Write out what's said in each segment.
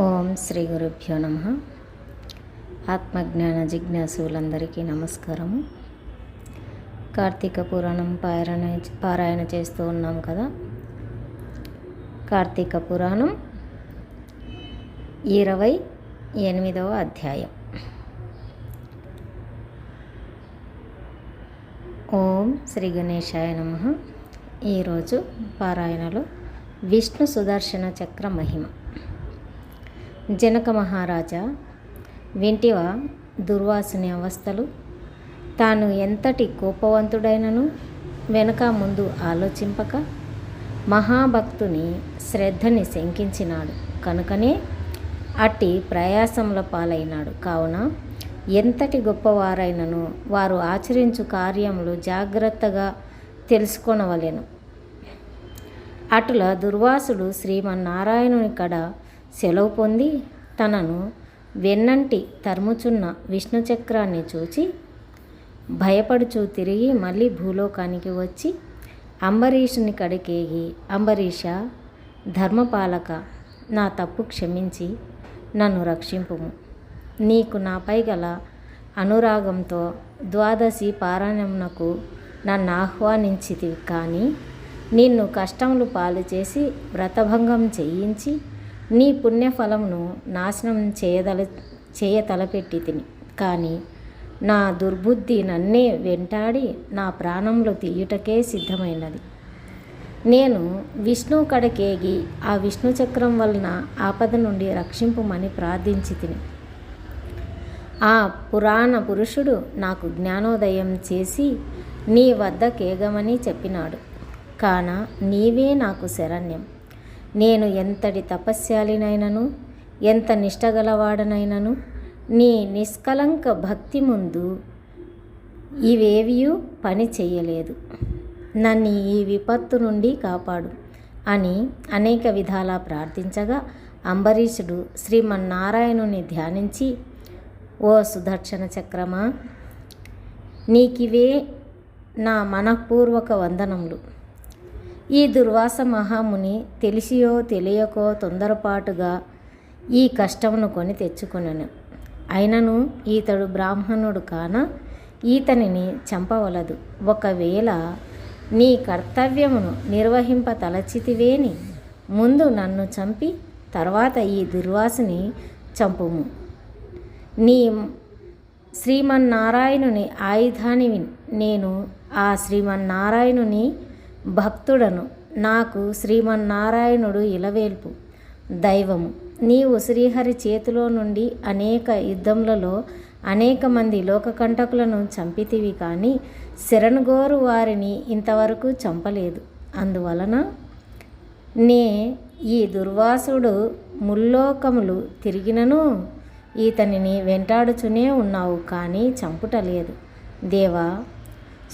ఓం శ్రీ గురుభ్యో నమ. ఆత్మజ్ఞాన జిజ్ఞాసులందరికీ నమస్కారము. కార్తీక పురాణం పారాయణ పారాయణ చేస్తూ ఉన్నాం కదా. కార్తీక పురాణం ఇరవై ఎనిమిదవ అధ్యాయం. ఓం శ్రీ గణేశాయ నమ. ఈరోజు పారాయణలో విష్ణు సుదర్శన చక్ర మహిమ. జనక మహారాజా వింటివా దుర్వాసుని అవస్థలు? తాను ఎంతటి కోపవంతుడైనను వెనక ముందు ఆలోచింపక మహాభక్తుని శ్రద్ధని శంకించినాడు. కనుకనే అట్టి ప్రయాసముల పాలైనాడు. కావున ఎంతటి గొప్పవారైనను వారు ఆచరించు కార్యములు జాగ్రత్తగా తెలుసుకొనవలెను. అటుల దుర్వాసుడు శ్రీమన్నారాయణుని కడ సెలవు పొంది తనను వెన్నంటి తరుముచున్న విష్ణు చక్రాన్ని చూచి భయపడుచు తిరిగి మళ్ళీ భూలోకానికి వచ్చి అంబరీషుని కడికేగి అంబరీష ధర్మపాలక నా తప్పు క్షమించి నన్ను రక్షింపుము. నీకు నాపై గల అనురాగంతో ద్వాదశి పారాయణమునకు నన్ను ఆహ్వానించితివి కానీ నిన్ను కష్టములు పాలు చేసి వ్రతభంగం చేయించి నీ పుణ్యఫలమును నాశనం చేయదల చేయ తలపెట్టి తిని. కానీ నా దుర్బుద్ధి నన్నే వెంటాడి నా ప్రాణంలో తీయుటకే సిద్ధమైనది. నేను విష్ణు కడకేగి ఆ విష్ణు చక్రం వలన ఆపద నుండి రక్షింపుమని ప్రార్థించి తిని. ఆ పురాణ పురుషుడు నాకు జ్ఞానోదయం చేసి నీ వద్ద కేగమని చెప్పినాడు. కాన నీవే నాకు శరణ్యం. నేను ఎంతటి తపస్యాలినైనను ఎంత నిష్టగలవాడనైనను నీ నిష్కలంక భక్తి ముందు ఇవేవియూ పని చేయలేదు నన్ను ఈ విపత్తు నుండి కాపాడు అని అనేక విధాలా ప్రార్థించగా అంబరీషుడు శ్రీమన్నారాయణుని ధ్యానించి ఓ సుదర్శన చక్రమా నీకివే నా మనఃపూర్వక వందనములు. ఈ దుర్వాస మహాముని తెలిసియో తెలియకో తొందరపాటుగా ఈ కష్టమును కొని తెచ్చుకొనను. అయినను ఈతడు బ్రాహ్మణుడు కాన ఈతనిని చంపవలదు. ఒకవేళ నీ కర్తవ్యమును నిర్వహింప తలచితివేని ముందు నన్ను చంపి తర్వాత ఈ దుర్వాసుని చంపుము. నీ శ్రీమన్నారాయణుని ఆయుధాన్ని నేను ఆ శ్రీమన్నారాయణుని భక్తుడను. నాకు శ్రీమన్నారాయణుడు ఇలవేల్పు. దైవము. నీవు శ్రీహరి చేతిలో నుండి అనేక యుద్ధములలో అనేక మంది లోకకంటకులను చంపితివి కానీ శరణుగోరు వారిని ఇంతవరకు చంపలేదు. అందువలన నే ఈ దుర్వాసుడు ముల్లోకములు తిరిగినను. ఇతనిని వెంటాడుచునే ఉన్నావు కానీ చంపుటలేదు. దేవా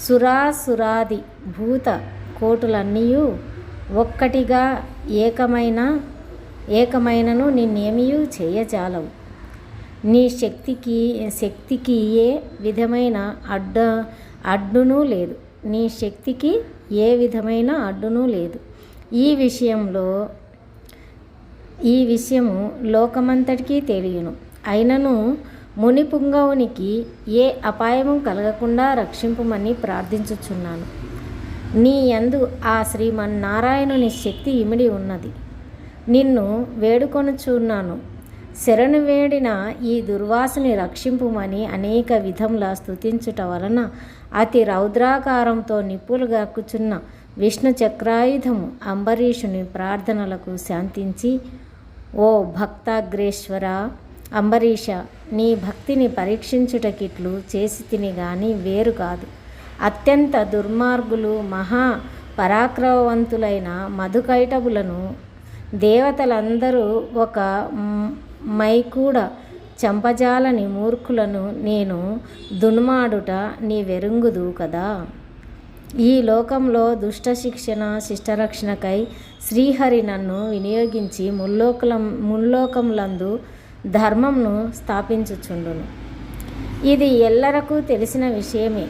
సురాసురాది భూత కోటులన్నీ ఒక్కటిగా ఏకమైన ఏకమైనను నిన్నేమియూ చేయజాలవు. నీ శక్తికి శక్తికి ఏ విధమైన అడ్డ అడ్డును లేదు. నీ శక్తికి ఏ విధమైన అడ్డును లేదు. ఈ విషయంలో ఈ విషయము లోకమంతటికీ తెలియను. అయినను ముని పుంగవునికి ఏ అపాయము కలగకుండా రక్షింపుమని ప్రార్థించుచున్నాను. నీ యందు ఆ శ్రీమన్నారాయణుని శక్తి ఇమిడి ఉన్నది. నిన్ను వేడుకొనుచున్నాను. శరణు వేడిన ఈ దుర్వాసుని రక్షింపుమని అనేక విధంలా స్తుతించుట వలన అతి రౌద్రాకారంతో నిప్పులు గక్కుచున్న విష్ణు చక్రాయుధము అంబరీషుని ప్రార్థనలకు శాంతించి ఓ భక్తాగ్రేశ్వర అంబరీష నీ భక్తిని పరీక్షించుటకిట్లు చేసి తిని గాని వేరు కాదు. అత్యంత దుర్మార్గులు మహా పరాక్రమవంతులైన మధుకైటబులను దేవతలందరూ ఒక మైకూడ చంపజాలని మూర్ఖులను నేను దున్మాడుట నీ వెరుంగుదు కదా. ఈ లోకంలో దుష్ట శిక్షణ శిష్టరక్షణకై శ్రీహరి నన్ను వినియోగించి ముల్లోకలం ముల్లోకములందు ధర్మంను స్థాపించుచుండును. ఇది ఎల్లరకు తెలిసిన విషయమే.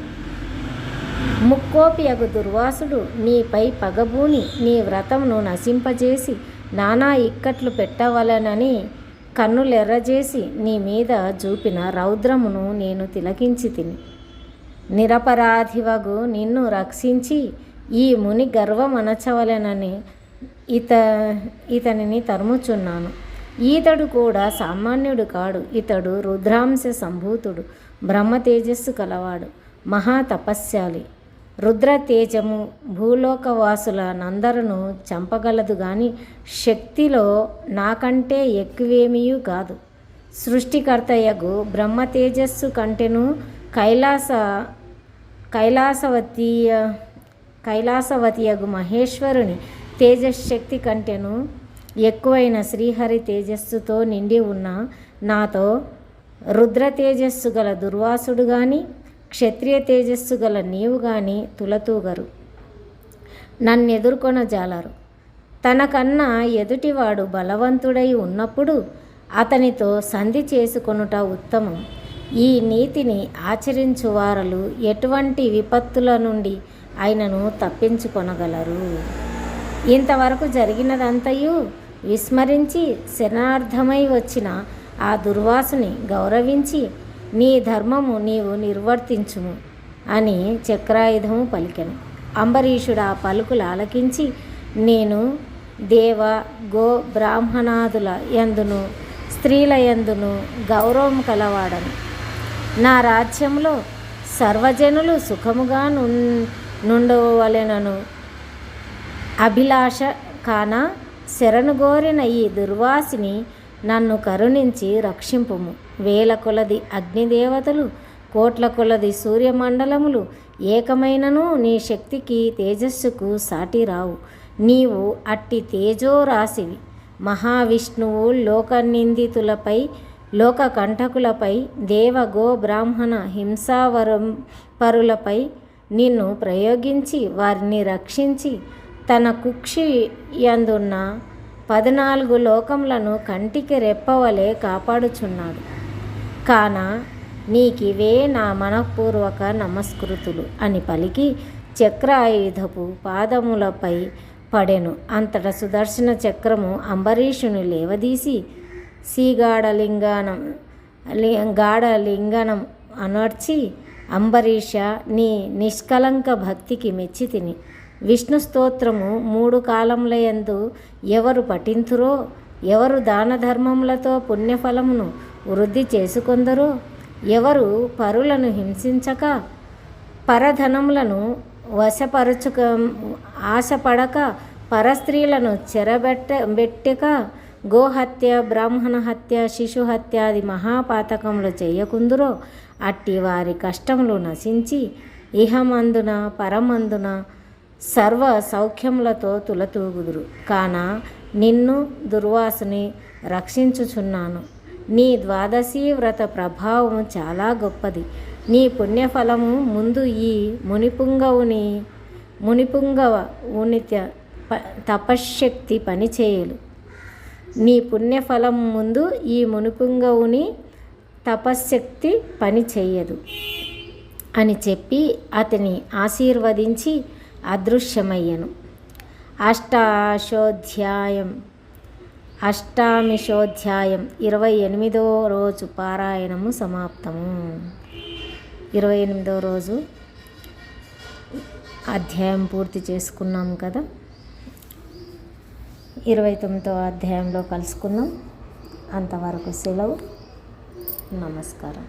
ముక్కోపియగు దుర్వాసుడు నీపై పగబూని నీ వ్రతమును నశింపజేసి నానా ఇక్కట్లు పెట్టవలనని కన్నులెర్రజేసి నీ మీద చూపిన రౌద్రమును నేను తిలకించి తిని. నిరపరాధివగు నిన్ను రక్షించి ఈ ముని గర్వం ఇత ఇతనిని తరుముచున్నాను. ఈతడు కూడా సామాన్యుడు కాడు. ఇతడు రుద్రాంశ సంభూతుడు. బ్రహ్మ తేజస్సు కలవాడు. మహా రుద్రతేజము భూలోకవాసుల నందరను చంపగలదు గాని శక్తిలో నాకంటే ఎక్కువేమీ కాదు. సృష్టికర్తయగు బ్రహ్మ తేజస్సు కంటెను కైలాస కైలాసవతీయ కైలాసవతియగు మహేశ్వరుని తేజశక్తి కంటెను ఎక్కువైన శ్రీహరి తేజస్సుతో నిండి ఉన్న నాతో రుద్ర తేజస్సు గల దుర్వాసుడు కానీ క్షత్రియ తేజస్సు గల నీవు గాని తులతూగరు. నన్నెదుర్కొన జాలరు. తనకన్నా ఎదుటివాడు బలవంతుడై ఉన్నప్పుడు అతనితో సంధి చేసుకొనుట ఉత్తమం. ఈ నీతిని ఆచరించువారలు ఎటువంటి విపత్తుల నుండి ఆయనను తప్పించుకొనగలరు. ఇంతవరకు జరిగినదంతయు విస్మరించి శరణార్థమై వచ్చిన ఆ దుర్వాసుని గౌరవించి నీ ధర్మము నీవు నిర్వర్తించుము అని చక్రాయుధము పలికెను. అంబరీషుడు ఆ పలుకులు ఆలకించి నేను దేవ గో బ్రాహ్మణాదుల యందును స్త్రీల యందును గౌరవం కలవాడను. నా రాజ్యంలో సర్వజనులు సుఖముగా నుండవలెనను. అభిలాష కాన శరణుగోరిన ఈ దుర్వాసిని నన్ను కరుణించి రక్షింపుము. వేల కొలది అగ్నిదేవతలు కోట్ల కొలది సూర్యమండలములు ఏకమైనను నీ శక్తికి తేజస్సుకు సాటి రావు నీవు అట్టి తేజో రాసివి మహావిష్ణువు లోక నిందితులపై లోక కంటకులపై దేవ గో బ్రాహ్మణ హింసావరం పరులపై నిన్ను ప్రయోగించి వారిని రక్షించి తన కుక్షి యందున్న పద్నాలుగు లోకములను కంటికి రెప్పవలే కాపాడుచున్నాడు. కాన నీకివే నా మనఃపూర్వక నమస్కృతులు అని పలికి చక్రాయుధపు పాదములపై పడెను. అంతట సుదర్శన చక్రము అంబరీషుని లేవదీసి సీగాఢలింగనం గాఢలింగనం అనర్చి అంబరీష నీ నిష్కలంక భక్తికి మెచ్చి తిని. విష్ణు స్తోత్రము మూడు కాలములయందు ఎవరు పఠింతురో ఎవరు దాన ధర్మములతో పుణ్యఫలమును వృద్ధి చేసుకొందరో. ఎవరు పరులను హింసించక పరధనములను వశపరచుక ఆశపడక పరస్త్రీలను చెరబెట్ట బెట్టక గోహత్య బ్రాహ్మణ హత్య శిశు హత్యాది మహాపాతకములు చేయకుందురో అట్టి వారి కష్టములు నశించి ఇహమందున పరమందున సర్వ సౌఖ్యములతో తులతూగుదురు. కాన నిన్ను దుర్వాసుని రక్షించుచున్నాను. నీ ద్వాదశీ వ్రత ప్రభావం చాలా గొప్పది. నీ పుణ్యఫలము ముందు ఈ మునిపుంగవుని మునిపుంగవ ఉనిత తపశ్శక్తి పనిచేయలు. నీ పుణ్యఫలం ముందు ఈ మునిపుంగవుని తపశ్శక్తి పని చేయదు అని చెప్పి అతని ఆశీర్వదించి అదృశ్యమయ్యను. అష్టాశోధ్యాయం. అష్టామిషోధ్యాయం ఇరవై ఎనిమిదో రోజు పారాయణము సమాప్తము. ఇరవై ఎనిమిదో రోజు అధ్యాయం పూర్తి చేసుకున్నాం కదా. ఇరవై తొమ్మిదో అధ్యాయంలో కలుసుకుందాం అంతవరకు సెలవు. నమస్కారం.